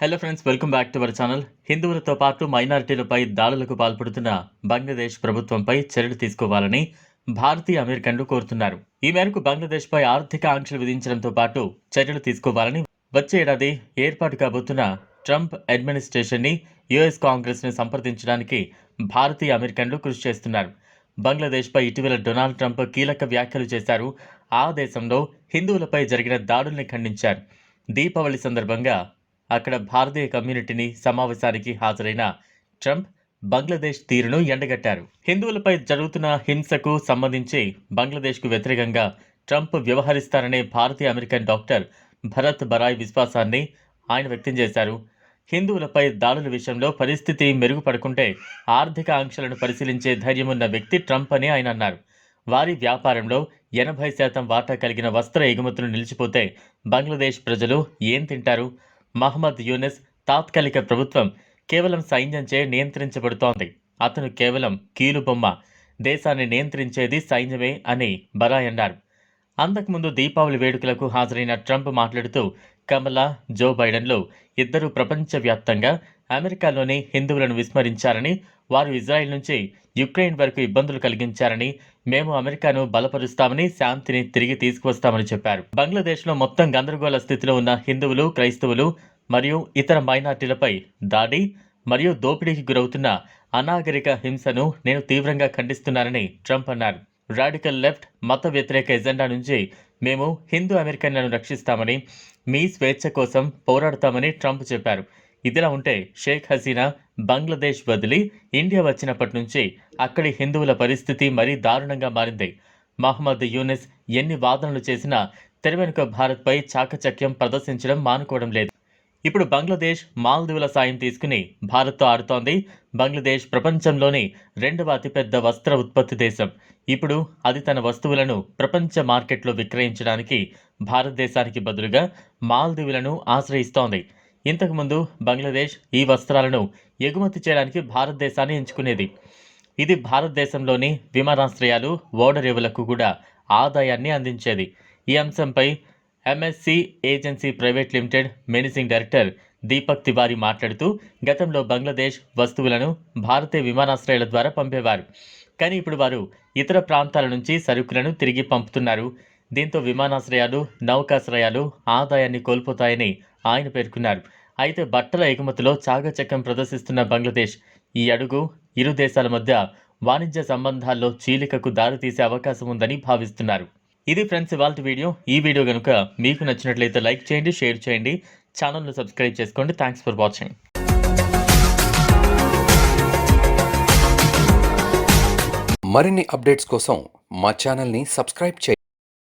Hello friends welcome back to our channel హిందువులతో పాటు మైనారిటీలపై దాడులకు పాల్పడుతున్న బంగ్లాదేశ్ ప్రభుత్వంపై చర్యలు తీసుకోవాలని భారతీయ అమెరికన్లు కోరుతున్నారు. ఈ మేరకు బంగ్లాదేశ్పై ఆర్థిక ఆంక్షలు విధించడంతో పాటు చర్యలు తీసుకోవాలని వచ్చే ఏడాది ఏర్పాటు కాబోతున్న ట్రంప్ అడ్మినిస్ట్రేషన్ని యుఎస్ కాంగ్రెస్ని సంప్రదించడానికి భారతీయ అమెరికన్లు కృషి చేస్తున్నారు. బంగ్లాదేశ్పై ఇటీవల డొనాల్డ్ ట్రంప్ కీలక వ్యాఖ్యలు చేశారు. ఆ దేశంలో హిందువులపై జరిగిన దాడుల్ని ఖండించారు. దీపావళి సందర్భంగా అక్కడ భారతీయ కమ్యూనిటీని సమావేశానికి హాజరైన ట్రంప్ బంగ్లాదేశ్ తీరును ఎండగట్టారు. హిందువులపై జరుగుతున్న హింసకు సంబంధించి బంగ్లాదేశ్కు వ్యతిరేకంగా ట్రంప్ వ్యవహరిస్తారనే భారతీయ అమెరికన్ డాక్టర్ భరత్ బరాయ్ విశ్వాసాన్ని ఆయన వ్యక్తం చేశారు. హిందువులపై దాడుల విషయంలో పరిస్థితి మెరుగుపడకుంటే ఆర్థిక ఆంక్షలను పరిశీలించే ధైర్యమున్న వ్యక్తి ట్రంప్ అని ఆయన అన్నారు. వారి వ్యాపారంలో ఎనభై శాతం వాటా కలిగిన వస్త్ర ఎగుమతులు నిలిచిపోతే బంగ్లాదేశ్ ప్రజలు ఏం తింటారు? మహమ్మద్ యూనిస్ తాత్కాలిక ప్రభుత్వం కేవలం సైన్యంచే నియంత్రించబడుతోంది. అతను కేవలం కీలుబొమ్మ దేశాన్ని నియంత్రించేది సైన్యమే అని బరాయ్ అన్నారు. అంతకుముందు దీపావళి వేడుకలకు హాజరైన ట్రంప్ మాట్లాడుతూ కమలా జో బైడెన్లు ఇద్దరు ప్రపంచవ్యాప్తంగా అమెరికాలోని హిందువులను విస్మరించారని వారు ఇజ్రాయెల్ నుంచి యుక్రెయిన్ వరకు ఇబ్బందులు కలిగించారని మేము అమెరికాను బలపరుస్తామని శాంతిని తిరిగి తీసుకువస్తామని చెప్పారు. బంగ్లాదేశ్లో మొత్తం గందరగోళ స్థితిలో ఉన్న హిందువులు క్రైస్తవులు మరియు ఇతర మైనార్టీలపై దాడి మరియు దోపిడీకి గురవుతున్న అనాగరిక హింసను నేను తీవ్రంగా ఖండిస్తున్నానని ట్రంప్ అన్నారు. రాడికల్ లెఫ్ట్ మత వ్యతిరేక ఎజెండా నుంచి మేము హిందూ అమెరికన్లను రక్షిస్తామని మీ స్వేచ్ఛ కోసం పోరాడతామని ట్రంప్ చెప్పారు. ఇదిలా ఉంటే షేక్ హసీనా బంగ్లాదేశ్ వదిలి ఇండియా వచ్చినప్పటి నుంచి అక్కడి హిందువుల పరిస్థితి మరీ దారుణంగా మారింది. మహమ్మద్ యూనిస్ ఎన్ని వాదనలు చేసినా తెరవెనుక భారత్పై చాకచక్యం ప్రదర్శించడం మానుకోవడం లేదు. ఇప్పుడు బంగ్లాదేశ్ మాల్దీవుల సాయం తీసుకుని భారత్తో ఆడుతోంది. బంగ్లాదేశ్ ప్రపంచంలోని రెండవ అతిపెద్ద వస్త్ర ఉత్పత్తి దేశం. ఇప్పుడు అది తన వస్తువులను ప్రపంచ మార్కెట్లో విక్రయించడానికి భారతదేశానికి బదులుగా మాల్దీవులను ఆశ్రయిస్తోంది. ఇంతకుముందు బంగ్లాదేశ్ ఈ వస్త్రాలను ఎగుమతి చేయడానికి భారతదేశాన్ని ఎంచుకునేది. ఇది భారతదేశంలోని విమానాశ్రయాలు ఓడరేవులకు కూడా ఆదాయాన్ని అందించేది. ఈ అంశంపై MSC agency private limited managing director Deepak Tiwari మాట్లాడుతూ గతంలో బంగ్లాదేశ్ వస్తువులను భారతీయ విమానాశ్రయాల ద్వారా పంపేవారు. కానీ ఇప్పుడు వారు ఇతర ప్రాంతాల నుంచి సరుకులను తిరిగి పంపుతున్నారు. దీంతో విమానాశ్రయాలు నౌకాశ్రయాలు ఆదాయాన్ని కోల్పోతాయని ఆయన పేర్కొన్నారు. అయితే బట్టల ఎగుమతిలో చాగచక్యం ప్రదర్శిస్తున్న బంగ్లాదేశ్ ఈ అడుగు ఇరు దేశాల మధ్య వాణిజ్య సంబంధాల్లో చీలికకు దారితీసే అవకాశం ఉందని భావిస్తున్నారు. ఇది ఫ్రెండ్స్ ఇవాళ వీడియో. ఈ వీడియో కనుక మీకు నచ్చినట్లయితే లైక్ చేయండి షేర్ చేయండి. ఛానల్ను సబ్స్క్రైబ్ చేసుకోండి. Thanks for watching. మరిన్ని అప్డేట్స్ కోసం మా ఛానల్ని సబ్స్క్రైబ్ చేయండి.